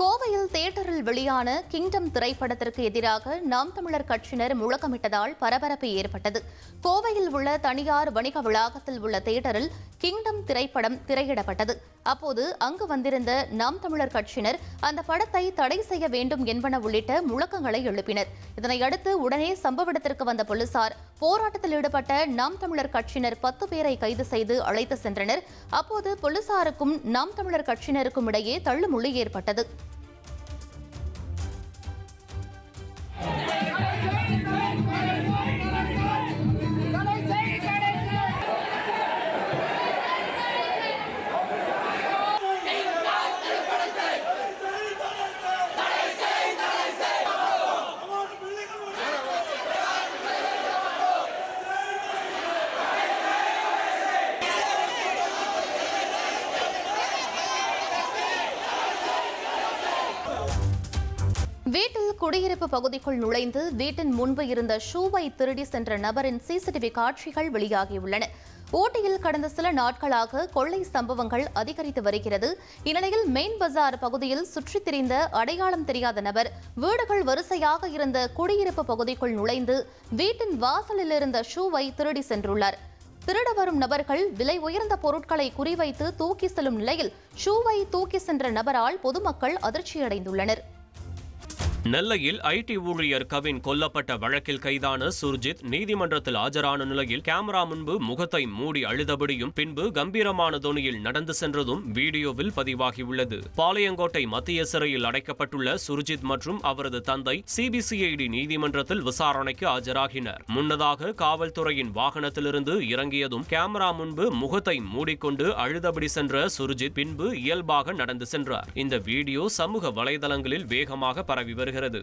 கோவையில் தியேட்டரில் வெளியான கிங்டம் திரைப்படத்திற்கு எதிராக நாம் தமிழர் கட்சியினர் முழக்கமிட்டதால் பரபரப்பு ஏற்பட்டது. கோவையில் உள்ள தனியார் வணிக வளாகத்தில் உள்ள தியேட்டரில் கிங்டம் திரைப்படம் திரையிடப்பட்டது. அப்போது அங்கு வந்திருந்த நாம் தமிழர் கட்சியினர் அந்த படத்தை தடை செய்ய வேண்டும் என்பன உள்ளிட்ட முழக்கங்களை எழுப்பினர். இதனையடுத்து உடனே சம்பவ இடத்திற்கு வந்த போலீசார் போராட்டத்தில் ஈடுபட்ட நாம் தமிழர் கட்சியினர் பத்து பேரை கைது செய்து அழைத்து சென்றனர். அப்போது போலீசாருக்கும் நாம் தமிழர் கட்சியினருக்கும் இடையே தள்ளுமுள்ளி ஏற்பட்டது. வீட்டில் குடியிருப்பு பகுதிக்குள் நுழைந்து வீட்டின் முன்பு இருந்த ஷூவை திருடி சென்ற நபரின் சிசிடிவி காட்சிகள் வெளியாகியுள்ளன. ஊட்டியில் கடந்த சில நாட்களாக கொள்ளை சம்பவங்கள் அதிகரித்து வருகிறது. இந்நிலையில் மெயின் பஜார் பகுதியில் சுற்றித் திரிந்த அடையாளம் தெரியாத நபர் வீடுகள் வரிசையாக இருந்த குடியிருப்பு பகுதிக்குள் நுழைந்து வீட்டின் வாசலில் இருந்த ஷூவை திருடி சென்றுள்ளார். திருட வரும் நபர்கள் விலை உயர்ந்த பொருட்களை குறிவைத்து தூக்கி செல்லும் நிலையில் ஷூவை தூக்கி சென்ற நபரால் பொதுமக்கள் அதிர்ச்சியடைந்துள்ளனர். நெல்லையில் ஐடி ஊழியர் கவின் கொல்லப்பட்ட வழக்கில் கைதான சுர்ஜித் நீதிமன்றத்தில் ஆஜரான நிலையில் கேமரா முன்பு முகத்தை மூடி அழுதபடியும் பின்பு கம்பீரமான தொனியில் நடந்து சென்றதும் வீடியோவில் பதிவாகியுள்ளது. பாளையங்கோட்டை மத்திய சிறையில் அடைக்கப்பட்டுள்ள சுர்ஜித் மற்றும் அவரது தந்தை சிபிசிஐடி நீதிமன்றத்தில் விசாரணைக்கு ஆஜராகினர். முன்னதாக காவல்துறையின் வாகனத்திலிருந்து இறங்கியதும் கேமரா முன்பு முகத்தை மூடிக்கொண்டு அழுதபடி சென்ற சுர்ஜித் பின்பு இயல்பாக நடந்து சென்றார். இந்த வீடியோ சமூக வலைதளங்களில் வேகமாக பரவி வருகிறது. வருகிறது.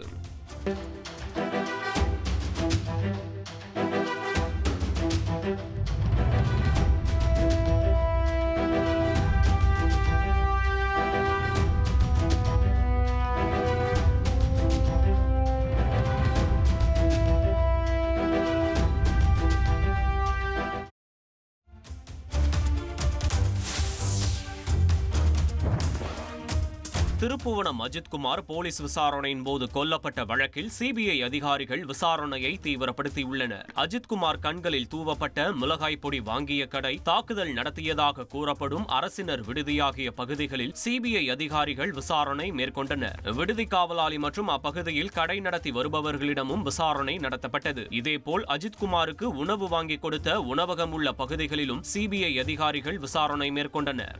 திருப்புவனம் அஜித்குமார் போலீஸ் விசாரணையின் போது கொல்லப்பட்ட வழக்கில் சிபிஐ அதிகாரிகள் விசாரணையை தீவிரப்படுத்தியுள்ளனர். அஜித்குமார் கண்களில் தூவப்பட்ட மிளகாய் பொடி வாங்கிய கடை தாக்குதல் நடத்தியதாக கூறப்படும் அரசினர் விடுதியாகிய பகுதிகளில் சிபிஐ அதிகாரிகள் விசாரணை மேற்கொண்டனர். விடுதி காவலாளி மற்றும் அப்பகுதியில் கடை நடத்தி வருபவர்களிடமும் விசாரணை நடத்தப்பட்டது. இதேபோல் அஜித்குமாருக்கு உணவு வாங்கி கொடுத்த உணவகம் உள்ள பகுதிகளிலும் சிபிஐ அதிகாரிகள் விசாரணை மேற்கொண்டனர்.